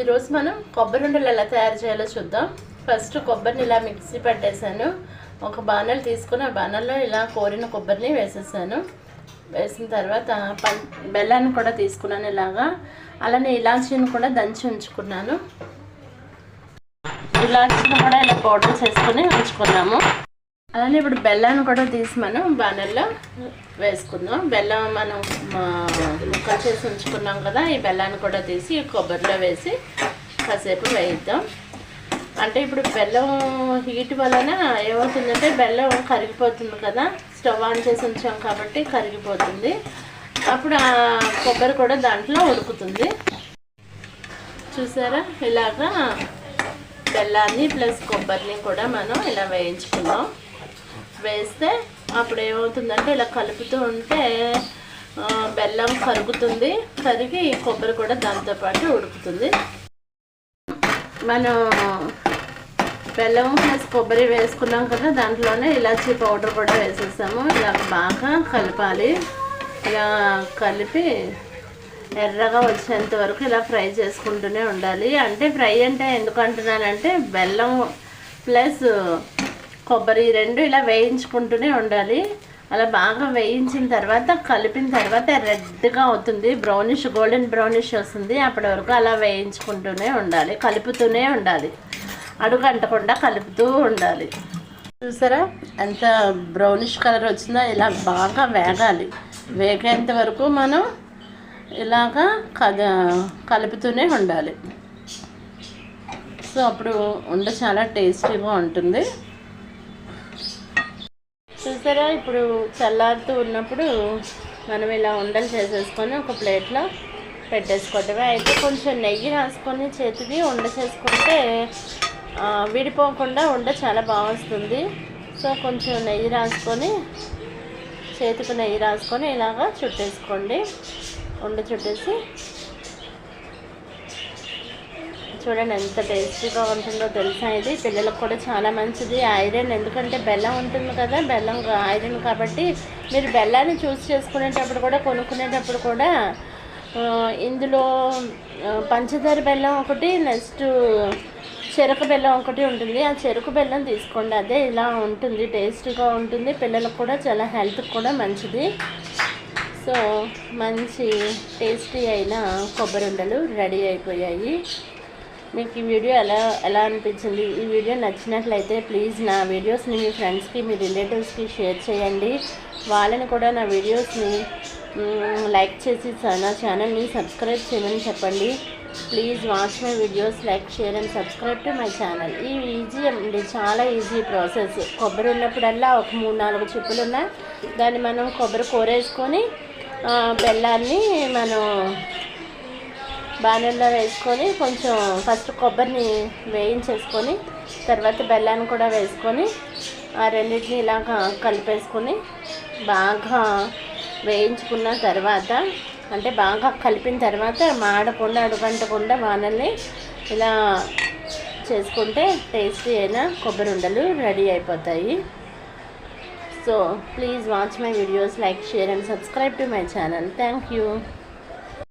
ఈరోజు మనం కొబ్బరి ఉండలు ఎలా తయారు చేయాలో చూద్దాం. ఫస్ట్ కొబ్బరిని ఇలా మిక్సీ పట్టేశాను. ఒక బాణలు తీసుకుని ఆ బాణల్లో ఇలా కోరిన కొబ్బరిని వేసేసాను. వేసిన తర్వాత బెల్లాన్ని కూడా తీసుకున్నాను ఇలాగా. అలానే ఇలాచీని కూడా దంచి ఉంచుకున్నాను. ఇలాచీని కూడా ఇలా పౌడర్ చేసుకుని ఉంచుకున్నాము. అలానే ఇప్పుడు బెల్లాన్ని కూడా తీసి మనం బాణల్లో వేసుకుందాం. బెల్లం మనం ముక్కలు చేసి ఉంచుకున్నాం కదా ఈ బెల్లాన్ని కూడా తీసి కొబ్బరిలో వేసి కాసేపు వేయిద్దాం. అంటే ఇప్పుడు బెల్లం హీట్ వలన ఏమవుతుందంటే బెల్లం కరిగిపోతుంది కదా స్టవ్ ఆన్ చేసి ఉంచాం కాబట్టి కరిగిపోతుంది. అప్పుడు ఆ కొబ్బరి కూడా దాంట్లో ఉడుకుతుంది. చూసారా? ఇలాగా బెల్లాన్ని ప్లస్ కొబ్బరిని కూడా మనం ఇలా వేయించుకుందాం. వేస్తే అప్పుడు ఏమవుతుందంటే ఇలా కలుపుతూ ఉంటే బెల్లం కరుగుతుంది కరిగి కొబ్బరి కూడా దాంతోపాటు ఉడుకుతుంది. మనం బెల్లం ప్లస్ కొబ్బరి వేసుకున్నాం కదా దాంట్లోనే ఇలాచీ పౌడర్ కూడా వేసేసాము. ఇలా బాగా కలపాలి. ఇలా కలిపి ఎర్రగా వచ్చేంత వరకు ఇలా ఫ్రై చేసుకుంటూనే ఉండాలి. అంటే ఫ్రై అంటే ఎందుకు అంటున్నానంటే బెల్లం ప్లస్ కొబ్బరి రెండు ఇలా వేయించుకుంటూనే ఉండాలి. అలా బాగా వేయించిన తర్వాత కలిపిన తర్వాత రెడ్గా అవుతుంది. బ్రౌనిష్ గోల్డెన్ బ్రౌనిష్ వస్తుంది. అప్పటి వరకు అలా వేయించుకుంటూనే ఉండాలి. కలుపుతూనే ఉండాలి. అడుగు అంటకుండా కలుపుతూ ఉండాలి. చూసారా? ఎంత బ్రౌనిష్ కలర్ వచ్చిందో ఇలా బాగా వేగాలి. వేగేంత వరకు మనం ఇలాగా కద కలుపుతూనే ఉండాలి. సో అప్పుడు ఉండ చాలా టేస్టీగా ఉంటుంది. చూసారా? ఇప్పుడు చల్లారుతూ ఉన్నప్పుడు మనం ఇలా ఉండలు చేసేసుకొని ఒక ప్లేట్లో పెట్టేసుకోవటమే. అయితే కొంచెం నెయ్యి రాసుకొని చేతికి ఉండ చేసుకుంటే విడిపోకుండా ఉండ చాలా బాగా వస్తుంది సో కొంచెం నెయ్యి రాసుకొని చేతికి నెయ్యి రాసుకొని ఇలాగా చుట్టేసుకోండి. ఉండ చుట్టేసి చూడండి ఎంత టేస్టీగా ఉంటుందో తెలుసా ఇది. పిల్లలకు కూడా చాలా మంచిది. ఐరన్ ఎందుకంటే బెల్లం ఉంటుంది కదా బెల్లం ఐరన్ కాబట్టి మీరు బెల్లాన్ని చూస్ చేసుకునేటప్పుడు కూడా కొనుక్కునేటప్పుడు కూడా ఇందులో పంచదార బెల్లం ఒకటి నెక్స్ట్ చెరుకు బెల్లం ఒకటి ఉంటుంది. ఆ చెరుకు బెల్లం తీసుకోండి. అదే ఇలా ఉంటుంది టేస్టీగా ఉంటుంది. పిల్లలకు కూడా చాలా హెల్త్కి కూడా మంచిది. సో మంచి టేస్టీ అయిన కొబ్బరి ఉండలు రెడీ అయిపోయాయి. మీకు ఈ వీడియో ఎలా ఎలా అనిపించింది? ఈ వీడియో నచ్చినట్లయితే ప్లీజ్ నా వీడియోస్ని మీ ఫ్రెండ్స్కి మీ రిలేటివ్స్కి షేర్ చేయండి. వాళ్ళని కూడా నా వీడియోస్ని లైక్ చేసి నా ఛానల్ని సబ్స్క్రైబ్ చేయమని చెప్పండి. Please watch my videos like share and subscribe to my channel. ఈ ఈజీ అండి చాలా ఈజీ ప్రాసెస్. కొబ్బరి ఉన్నప్పుడల్లా ఒక మూడు నాలుగు చిప్పులు ఉన్నాయి దాన్ని మనం కొబ్బరి కూరేసుకొని బెల్లాన్ని మనం బాణల్లో వేసుకొని కొంచెం ఫస్ట్ కొబ్బరిని వేయించేసుకొని తర్వాత బెల్లాన్ని కూడా వేసుకొని ఆ రెండింటిని ఇలా కలిపేసుకొని బాగా వేయించుకున్న తర్వాత అంటే బాగా కలిపిన తర్వాత మాడకుండా అడుగంటకుండా వానల్ని ఇలా చేసుకుంటే టేస్టీ అయిన కొబ్బరి ఉండలు రెడీ అయిపోతాయి. So please watch my videos like share and subscribe to my channel. Thank you.